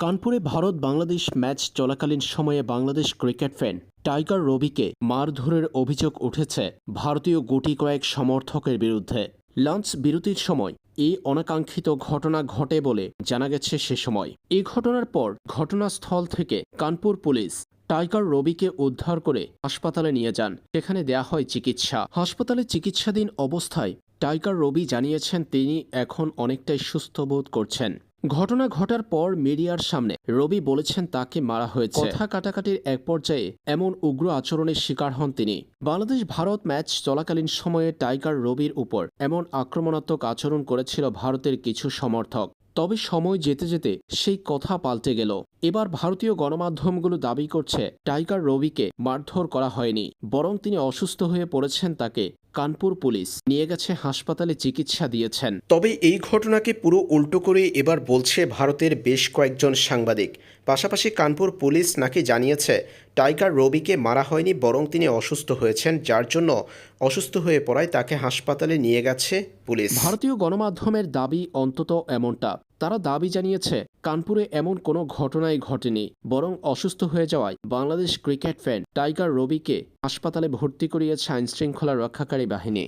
কানপুরে ভারত বাংলাদেশ ম্যাচ চলাকালীন সময়ে বাংলাদেশ ক্রিকেট ফ্যান টাইগার রবিকে মারধরের অভিযোগ উঠেছে ভারতীয় গুটি কয়েক সমর্থকের বিরুদ্ধে। লাঞ্চ বিরতির সময় এই অনাকাঙ্ক্ষিত ঘটনা ঘটে বলে জানা গেছে সে সময়। এই ঘটনার পর ঘটনাস্থল থেকে কানপুর পুলিশ টাইগার রবিকে উদ্ধার করে হাসপাতালে নিয়ে যান। সেখানে দেয়া হয় চিকিৎসা। হাসপাতালে চিকিৎসাধীন অবস্থায় টাইগার রবি জানিয়েছেন তিনি এখন অনেকটাই সুস্থ বোধ করছেন। ঘটনা ঘটার পর মিডিয়ার সামনে রবি বলেছেন তাকে মারা হয়েছে। কথা কাটাকাটির এক পর্যায়ে এমন উগ্র আচরণের শিকার হন তিনি। বাংলাদেশ ভারত ম্যাচ চলাকালীন সময়ে টাইগার রবির উপর এমন আক্রমণাত্মক আচরণ করেছিল ভারতের কিছু সমর্থক। তবে সময় যেতে যেতে সেই কথা পাল্টে গেল। এবার ভারতীয় গণমাধ্যমগুলো দাবি করছে, টাইগার রবিকে মারধর করা হয়নি, বরং তিনি অসুস্থ হয়ে পড়েছেন তাকে কানপুর পুলিশ নিয়ে গেছে হাসপাতালে চিকিৎসা দিয়েছেন। তবে এই ঘটনাকে পুরো উল্টো করে এবার বলছে ভারতের বেশ কয়েকজন সাংবাদিক। পাশাপাশি কানপুর পুলিশ নাকি জানিয়েছে টাইগার রবিকে মারা হয়নি, বরং তিনি অসুস্থ হয়েছেন, যার জন্য অসুস্থ হয়ে পড়ায় তাকে হাসপাতালে নিয়ে গেছে পুলিশ। ভারতীয় গণমাধ্যমের দাবি অন্তত এমনটা। তারা দাবি জানিয়েছে, কানপুরে এমন কোনো ঘটনাই ঘটেনি, বরং অসুস্থ হয়ে যাওয়ায় বাংলাদেশ ক্রিকেট ফ্যান টাইগার রবিকে হাসপাতালে ভর্তি করিয়েছে আইনশৃঙ্খলা রক্ষাকারী বাহিনী।